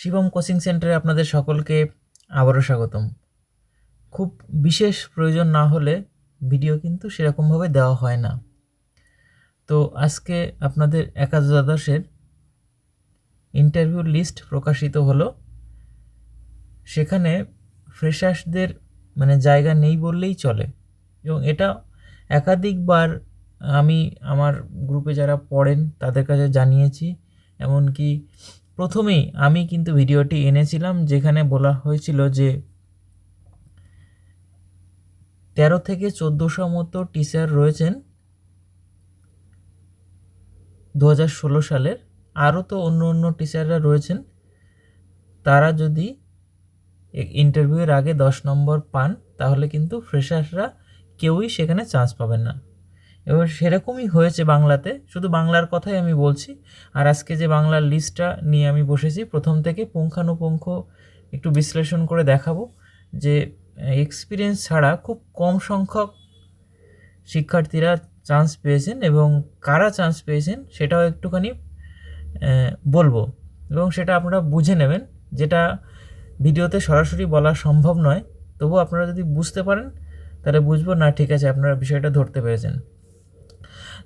Shivam coaching সেন্টারে আপনাদের সকলকে আবারও স্বাগতম। খুব বিশেষ প্রয়োজন না হলে ভিডিও কিন্তু সেরকমভাবে দেওয়া হয় না। তো আজকে আপনাদের একাদশ দ্বাদশের ইন্টারভিউ লিস্ট প্রকাশিত হলো। সেখানে ফ্রেশার্সদের মানে জায়গা নেই বললেই চলে এবং এটা একাধিকবার আমি আমার গ্রুপে যারা পড়েন তাদের কাছে জানিয়েছি। এমনকি প্রথমেই আমি কিন্তু ভিডিওটি এনেছিলাম যেখানে বলা হয়েছিল যে তেরো থেকে চোদ্দোশো মতো টিচার রয়েছেন দু ষোলো সালের। আরও তো অন্য অন্য টিচাররা রয়েছেন। তারা যদি ইন্টারভিউয়ের আগে দশ নম্বর পান, তাহলে কিন্তু ফ্রেশার্সরা কেউই সেখানে চান্স পাবেন না। এবার সেরকমই হয়েছে বাংলাতে, শুধু বাংলার কথাই আমি বলছি। আর আজকে যে বাংলার লিস্টটা নিয়ে আমি বসেছি, প্রথম থেকে পুঙ্খানুপুঙ্খ একটু বিশ্লেষণ করে দেখাবো যে এক্সপিরিয়েন্স ছাড়া খুব কম সংখ্যক শিক্ষার্থীরা চান্স পেয়েছেন এবং কারা চান্স পেয়েছেন সেটাও একটুখানি বলব। এবং সেটা আপনারা বুঝে নেবেন, যেটা ভিডিওতে সরাসরি বলা সম্ভব নয়। তবু আপনারা যদি বুঝতে পারেন, তাহলে বুঝব, না, ঠিক আছে, আপনারা বিষয়টা ধরতে পেরেছেন।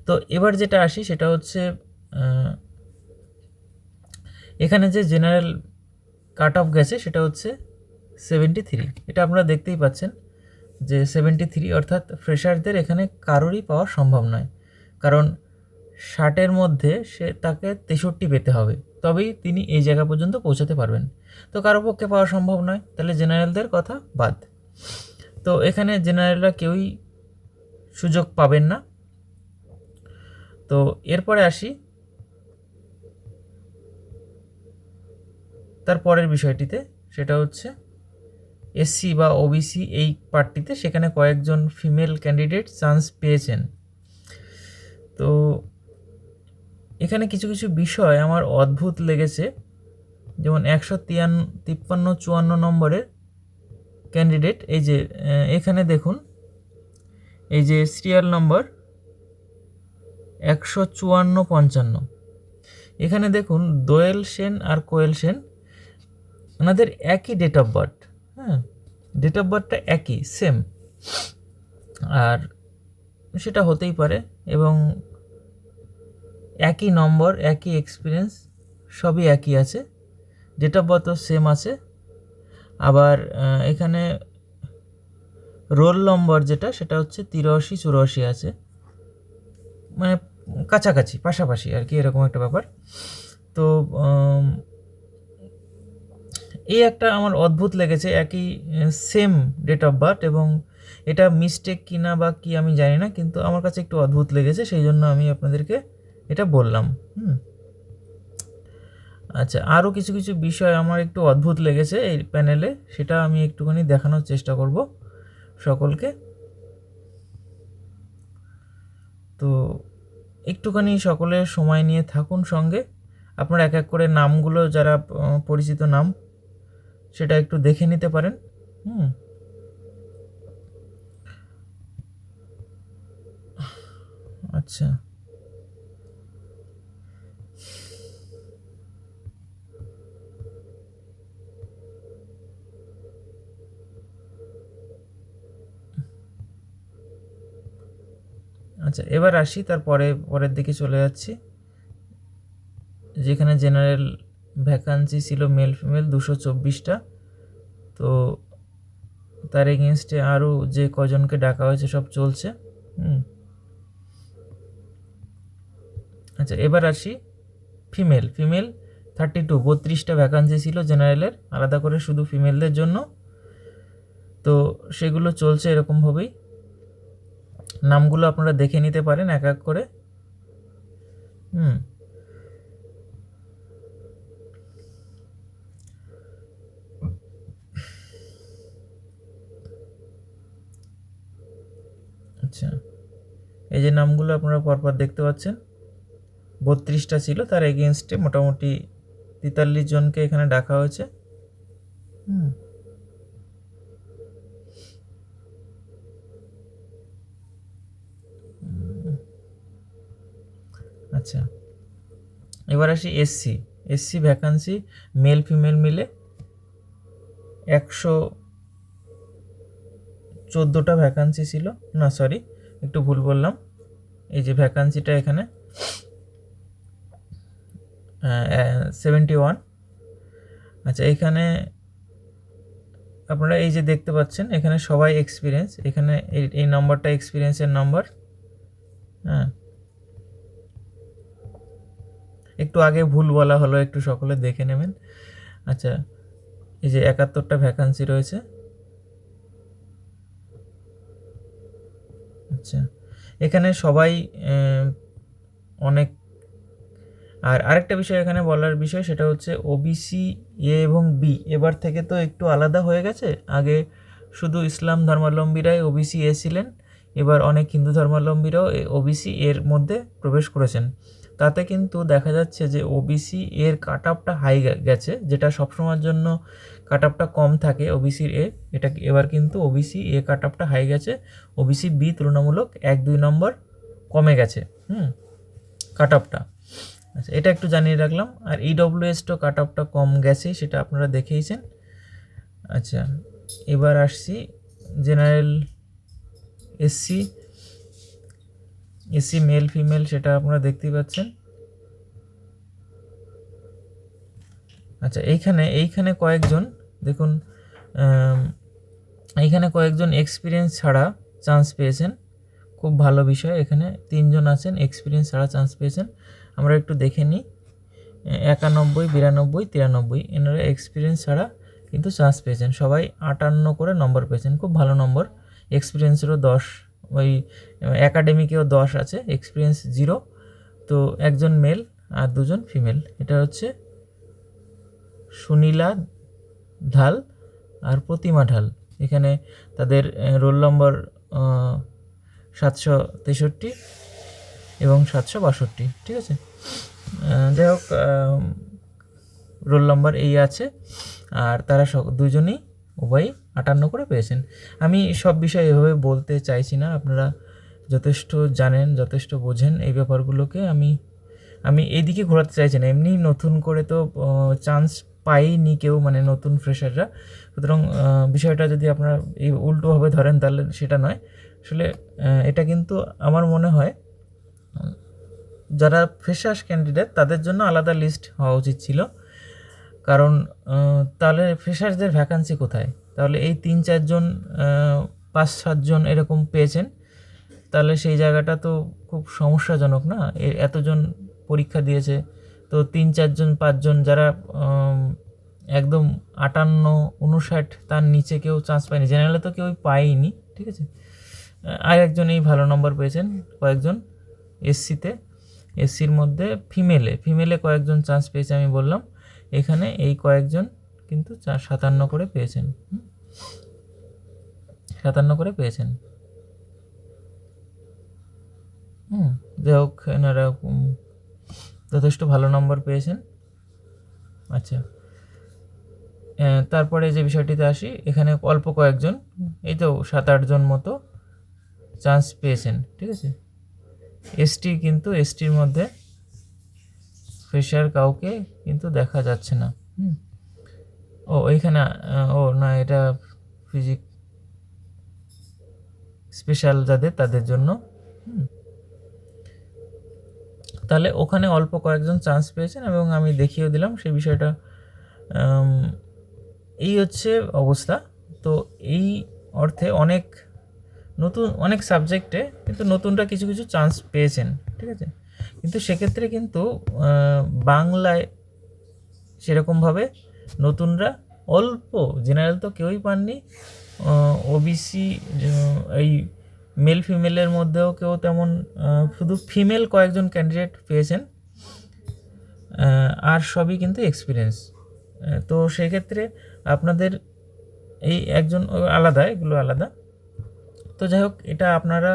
তো এবার যেটা আসি সেটা হচ্ছে এখানে যে জেনারেল কাট অফ গেছে সেটা হচ্ছে সেভেন্টি থ্রি এটা আপনারা দেখতেই পাচ্ছেন যে সেভেন্টি থ্রি অর্থাৎ ফ্রেশারদের এখানে কারোরই পাওয়া সম্ভব নয়। কারণ ষাটের মধ্যে সে তাকে তেষট্টি পেতে হবে, তবেই তিনি এই জায়গা পর্যন্ত পৌঁছাতে পারবেন। তো কারও পক্ষে পাওয়া সম্ভব নয়, তাহলে জেনারেলদের কথা বাদ। তো এখানে জেনারেলরা কেউই সুযোগ পাবেন না। তো এরপরে আসি। তার পরের বিষয়টিতে, সেটা হচ্ছে এসসি বা ওবিসি এই পার্টটিতে সেখানে কয়েকজন ফিমেল ক্যান্ডিডেট চান্স পেয়েছেন। তো এখানে কিছু কিছু বিষয় আমার অদ্ভুত লেগেছে। যেমন একশো তিয়ান্ন তিপ্পান্ন, চুয়ান্ন নম্বরের ক্যান্ডিডেট, এই যে এখানে দেখুন, এই যে সিরিয়াল নম্বর একশো চুয়ান্ন পঞ্চান্ন। এখানে দেখুন দোয়েল সেন আর কোয়েল সেন, ওনাদের একই ডেট অফ বার্থ হ্যাঁ? ডেট অফ বার্থটা একই সেম আর সেটা হতেই পারে এবং একই নম্বর একই এক্সপিরিয়েন্স সবই একই আছে। ডেট অফ বার্থও সেম আছে। আবার এখানে রোল নম্বর যেটা, সেটা হচ্ছে তিরাশি চুরাশি আছে। মানে কাছাকাছি, পাশাপাশি আর কি এরকম একটা ব্যাপার। তো এই একটা আমার অদ্ভুত লেগেছে, একই সেম ডেট অফ বার্থ এবং এটা মিস্টেক কিনা বা কি আমি জানি না, কিন্তু আমার কাছে একটু অদ্ভুত লেগেছে, সেই জন্য আমি আপনাদেরকে এটা বললাম, হুম। আচ্ছা আরও কিছু কিছু বিষয় আমার একটু অদ্ভুত লেগেছে এই প্যানেলে সেটা আমি একটুখানি দেখানোর চেষ্টা করব সকলকে। তো একটুখানি সকলে সময় নিয়ে থাকুন সঙ্গে। আপনারা এক এক করে নামগুলো যারা পরিচিত নাম, সেটা একটু দেখে নিতে পারেন। হুম। আচ্ছা। আচ্ছা এবার আসি, তারপরে পরের দিকে চলে যাচ্ছি। যেখানে জেনারেল ভ্যাকান্সি ছিল মেল ফিমেল দুশো চব্বিশটা। তো তার এগেনস্টে আরও যে কজনকে ডাকা হয়েছে, সব চলছে। হুম। আচ্ছা এবার আসি ফিমেল ফিমেল থার্টি টু বত্রিশটা ভ্যাকান্সি ছিল জেনারেলের আলাদা করে শুধু ফিমেলদের জন্য। তো সেগুলো চলছে এরকমভাবেই নামগুলো আপনারা দেখে নিতে পারেন এক এক করে। হুম। আচ্ছা এই যে নামগুলো আপনারা পরপর দেখতে পাচ্ছেন, বত্রিশটা ছিল, তার এগেনস্টে মোটামুটি তেতাল্লিশ জনকে এখানে ডাকা হয়েছে। হুম। আচ্ছা। এবার আসি SC SC vacancy male female মিলে একশো চোদ্দোটা ভ্যাকান্সি ছিল। না সরি একটু ভুল বললাম। এই যে ভ্যাকান্সিটা এখানে সেভেন্টি ওয়ান আচ্ছা এখানে আপনারা এই যে দেখতে পাচ্ছেন, এখানে সবাই এক্সপিরিয়েন্স এখানে এই নম্বরটা এক্সপিরিয়েন্সের নাম্বার হ্যাঁ। একটু আগে ভুল বলা হলো, একটু সকলে দেখে নেবেন। আচ্ছা এই যে একাত্তরটা ভ্যাকান্সি রয়েছে। আচ্ছা এখানে সবাই অনেক, আর আরেকটা বিষয় এখানে বলার বিষয়, সেটা হচ্ছে ওবিসি এ এবং বি এবার থেকে তো একটু আলাদা হয়ে গেছে। আগে শুধু ইসলাম ধর্মাবলম্বীরাই ওবিসি এ ছিলেন, এবার অনেক হিন্দু ধর্মাবলম্বীরাও ওবিসি এর মধ্যে প্রবেশ করেছেন। তাতে কিন্তু দেখা যাচ্ছে যে ওবিসি এর কাট আপটা হাই গেছে, যেটা সবসময়ের জন্য কাট আপটা কম থাকে ওবিসির এ। এটা এবার কিন্তু ওবিসি এ কাট আপটা হাই গেছে ওবিসি বি তুলনামূলক এক দুই নম্বর কমে গেছে, হুম কাট আপটা আচ্ছা এটা একটু জানিয়ে রাখলাম। আর ইডব্লিউএসটাও কাট আপটা কম গেছে, সেটা আপনারা দেখেইছেন। আচ্ছা এবার আসছি general SC SC male female সেটা আপনারা দেখতেই পাচ্ছেন। আচ্ছা এইখানে এইখানে কয়েকজন, দেখুন এইখানে কয়েকজন এক্সপিরিয়েন্স ছাড়া চান্স পেয়েছেন। খুব ভালো বিষয়, এখানে তিনজন আছেন এক্সপিরিয়েন্স ছাড়া চান্স পেয়েছেন। আমরা একটু দেখে নিই। একানব্বই, বিরানব্বই, তিরানব্বই, এনারা এক্সপিরিয়েন্স ছাড়া কিন্তু চান্স পেয়েছেন। সবাই আটান্ন করে নম্বর পেয়েছেন, খুব ভালো নম্বর এক্সপিরিয়েন্সেরও দশ। ওই অ্যাকাডেমিকেও দশ আছে এক্সপিরিয়েন্স জিরো তো একজন মেল আর দুজন ফিমেল এটা হচ্ছে সুনীলা ঢাল আর প্রতিমা ঢাল। এখানে তাদের রোল নম্বর সাতশো তেষট্টি এবং সাতশো বাষট্টি, ঠিক আছে? যাই হোক রোল নম্বর এই আছে। আর তারা দুজনেই উভয়ই আটান্ন করে পেয়েছেন। আমি সব বিষয়ে এভাবে বলতে চাইছি না। আপনারা যথেষ্ট জানেন, যথেষ্ট বোঝেন এই ব্যাপারগুলোকে। আমি আমি এইদিকে ঘোরাতে চাইছি না। এমনি নতুন করে তো চান্স পাইনি কেউ মানে নতুন ফ্রেশাররা সুতরাং বিষয়টা যদি আপনারা এই উল্টোভাবে ধরেন তাহলে সেটা নয়। আসলে এটা কিন্তু আমার মনে হয়, যারা ফ্রেশার্স ক্যান্ডিডেট তাদের জন্য আলাদা লিস্ট হওয়া উচিত ছিল। কারণ তাহলে ফ্রেশার্সদের ভ্যাকান্সি কোথায়? তাহলে এই তিন চারজন পাঁচ সাতজন এরকম পেয়েছেন। তাহলে সেই জায়গাটা তো খুব সমস্যাজনক না? এতজন পরীক্ষা দিয়েছে, তো তিন চারজন, পাঁচজন যারা একদম আটান্ন, উনষাট তার নিচে কেউ চান্স পায়নি। জেনারেলে তো কেউই পায়নি ঠিক আছে? আর একজন এই ভালো নম্বর পেয়েছেন, কয়েকজন এসসিতে। এসসির মধ্যে ফিমেলে ফিমেলে কয়েকজন চান্স পেয়েছে আমি বললাম। এখানে এই কয়েকজন কিন্তু চা- সাতান্ন করে পেয়েছেন? সাতান্ন করে পেয়েছেন। হুম, যাই হোক, এনারা যথেষ্ট ভালো নম্বর পেয়েছেন। আচ্ছা তারপরে যে বিষয়টিতে আসি, এখানে অল্প কয়েকজন, এই তো সাত আটজন মতো চান্স পেয়েছেন, ঠিক আছে? এসটি কিন্তু এসটির মধ্যে ফ্রেশার কাউকে কিন্তু দেখা যাচ্ছে না। হুম ও, এইখানে ও, না, এটা ফিজিক স্পেশাল যাদের, তাদের জন্য। তাহলে ওখানে অল্প কয়েকজন চান্স পেয়েছেন এবং আমি দেখিয়ে দিলাম সেই বিষয়টা। এই হচ্ছে অবস্থা। তো এই অর্থে অনেক নতুন, অনেক সাবজেক্টে কিন্তু নতুনরা কিছু কিছু চান্স পেয়েছেন, ঠিক আছে? কিন্তু সেক্ষেত্রে কিন্তু বাংলায় সেরকমভাবে নতুনরা অল্প জেনারেল তো কেউই পাননি। ওবিসি এই মেল ফিমেলের মধ্যেও কেউ তেমন শুধু ফিমেল কয়েকজন ক্যান্ডিডেট পেয়েছেন। আর সবই কিন্তু এক্সপিরিয়েন্স তো সেক্ষেত্রে আপনাদের এই একজন আলাদা, এগুলো আলাদা। তো যাই হোক, এটা আপনারা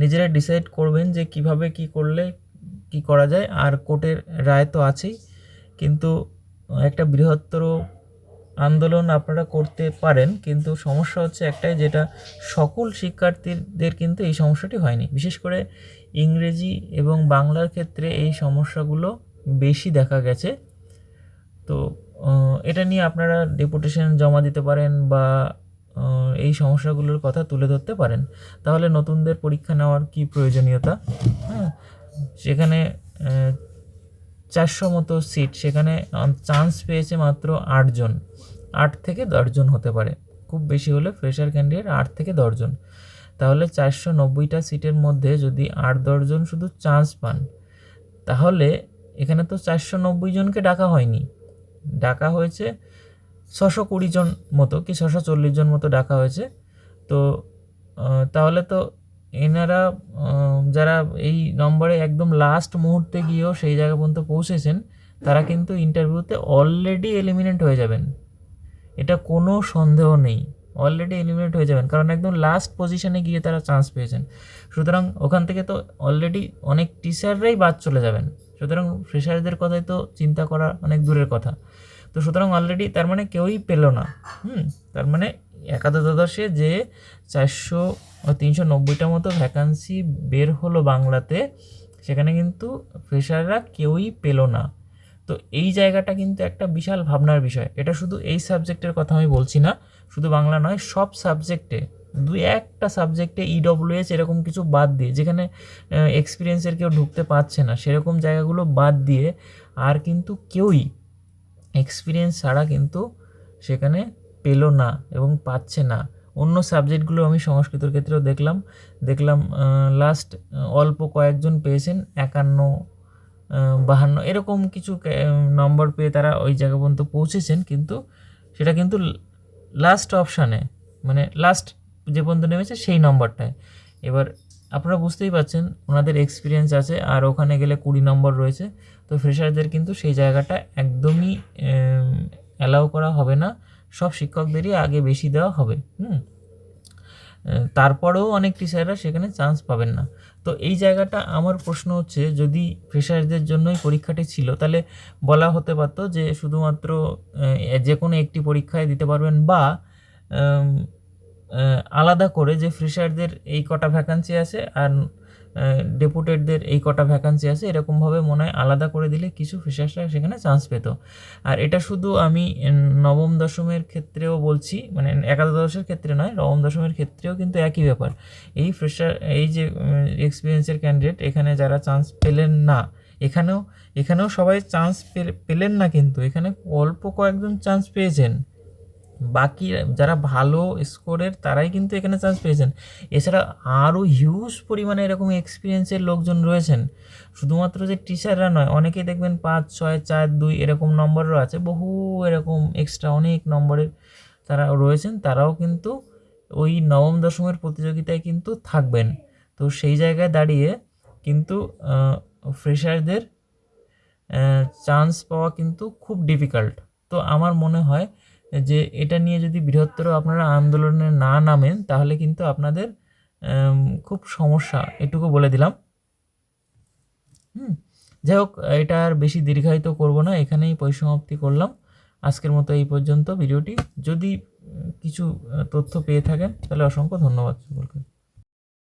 নিজেরা ডিসাইড করবেন যে কীভাবে কি করলে কি করা যায়। আর কোর্টের রায় তো আছেই, কিন্তু একটা বৃহত্তর আন্দোলন আপনারা করতে পারেন, কিন্তু সমস্যা হচ্ছে একটাই যেটা সকল শিক্ষার্থীদের কিন্তু এই সমস্যাটি হয়নি। বিশেষ করে ইংরেজি এবং বাংলার ক্ষেত্রে এই সমস্যাগুলো বেশি দেখা গেছে। তো এটা নিয়ে আপনারা ডেপুটেশন জমা দিতে পারেন বা এই সমস্যাগুলোর কথা তুলে ধরতে পারেন। তাহলে নতুনদের পরীক্ষা নেওয়ার কি প্রয়োজনীয়তা? হ্যাঁ সেখানে চারশো মতো সিট সেখানে চান্স পেয়েছে মাত্র আটজন আট থেকে দশজন হতে পারে। খুব বেশি হলে ফ্রেশার ক্যান্ডিডেট আট থেকে দশজন তাহলে চারশো নব্বইটা সিটের মধ্যে যদি আট দশজন শুধু চান্স পান, তাহলে এখানে তো চারশো নব্বই জনকে ডাকা হয়নি। ডাকা হয়েছে ছশো কুড়ি জন মতো, কি ছশো চল্লিশ জন মতো ডাকা হয়েছে। তো তাহলে তো এনারা যারা এই নম্বরে একদম লাস্ট মুহূর্তে গিয়েও সেই জায়গা পর্যন্ত পৌঁছেছেন, তারা কিন্তু ইন্টারভিউতে অলরেডি এলিমিনেট হয়ে যাবেন। এটা কোনো সন্দেহ নেই। অলরেডি এলিমিনেট হয়ে যাবেন। কারণ একদম লাস্ট পজিশনে গিয়ে তারা চান্স পেয়েছেন। সুতরাং ওখান থেকে তো অলরেডি অনেক টিচাররাই বাদ চলে যাবেন। সুতরাং ফ্রেশারদের কথাই তো চিন্তা করা অনেক দূরের কথা। তো সুতরাং অলরেডি তার মানে কেউই পেল না। হুম, তার মানে একাদশ দ্বাদশে যে চারশো তিনশো নব্বইটার মতো ভ্যাকান্সি বের হলো বাংলাতে, সেখানে কিন্তু ফ্রেশাররা কেউই পেল না। তো এই জায়গাটা কিন্তু একটা বিশাল ভাবনার বিষয়। এটা শুধু এই সাবজেক্টের কথা আমি বলছি না, শুধু বাংলা নয়, সব সাবজেক্টে দুই একটা সাবজেক্টে ইডব্লিউএস এরকম কিছু বাদ দিয়ে, যেখানে এক্সপিরিয়েন্সের কেউ ঢুকতে পারছে না, সেরকম জায়গাগুলো বাদ দিয়ে আর কিন্তু কেউই এক্সপিরিয়েন্স ছাড়া কিন্তু সেখানে পেল না এবং পাচ্ছে না। অন্য সাবজেক্টগুলো আমি সংস্কৃতর ক্ষেত্রেও দেখলাম। দেখলাম লাস্ট অল্প কয়েকজন পেয়েছেন, একান্ন বাহান্ন, এরকম কিছু নম্বর পেয়ে তারা ওই জায়গা পর্যন্ত পৌঁছেছেন। কিন্তু সেটা কিন্তু লাস্ট অপশানে মানে লাস্ট যে পর্যন্ত নেমেছে সেই নম্বরটায় এবার আপনারা বুঝতেই পারছেন, ওনাদের এক্সপিরিয়েন্স আছে, আর ওখানে গেলে কুড়ি নম্বর রয়েছে। তো ফ্রেশারদের কিন্তু সেই জায়গাটা একদমই অ্যালাউ করা হবে না। সব শিক্ষকদেরই আগে বেশি দেওয়া হবে, হুম? তারপরেও অনেক টিচাররা সেখানে চান্স পাবেন না। তো এই জায়গাটা আমার প্রশ্ন হচ্ছে, যদি ফ্রেশারদের জন্যই পরীক্ষাটি ছিল, তাহলে বলা হতে পারতো যে শুধুমাত্র যে কোনো একটি পরীক্ষায় দিতে পারবেন বা আলাদা করে যে ফ্রেশারদের এই কটা ভ্যাকান্সি আছে আর ডেপুটেডদের এই কটা ভ্যাকান্সি আছে, এরকমভাবে মনে হয় আলাদা করে দিলে কিছু ফ্রেশার্সরা সেখানে চান্স পেত। আর এটা শুধু আমি নবম দশমের ক্ষেত্রেও বলছি মানে একাদশের ক্ষেত্রে নয়, নবম দশমের ক্ষেত্রেও কিন্তু একই ব্যাপার। এই ফ্রেশার এই যে এক্সপিরিয়েন্সের ক্যান্ডিডেট এখানে যারা চান্স পেলেন না, এখানেও এখানেও সবাই চান্স পেলেন না কিন্তু, এখানে অল্প কয়েকজন চান্স পেয়েছেন। বাকি যারা ভালো স্কোরের তারাই কিন্তু এখানে চান্স পেয়েছেন। এছাড়া আরও হিউজ পরিমাণে এরকম এক্সপিরিয়েন্সের লোকজন রয়েছেন। শুধুমাত্র যে টিচাররা নয়, অনেকেই দেখবেন পাঁচ, ছয়, চার, দুই এরকম নম্বরও আছে, বহু এরকম এক্সট্রা অনেক নম্বরের তারা রয়েছেন, তারাও কিন্তু ওই নবম, দশমের প্রতিযোগিতায় কিন্তু থাকবেন। তো সেই জায়গায় দাঁড়িয়ে কিন্তু ফ্রেশারদের চান্স পাওয়া কিন্তু খুব ডিফিকাল্ট তো আমার মনে হয় যে এটা নিয়ে যদি বৃহত্তর আপনারা আন্দোলনে না নামেন, তাহলে কিন্তু আপনাদের খুব সমস্যা, এটুকু বলে দিলাম। যাই হোক, এটা আর বেশি দীর্ঘায়িত করব না, এখানেই পরিসমাপ্তি করলাম। আজকের মতো এই পর্যন্ত ভিডিওটি। যদি কিছু তথ্য পেয়ে থাকেন, তাহলে অসংখ্য ধন্যবাদ সকলকে।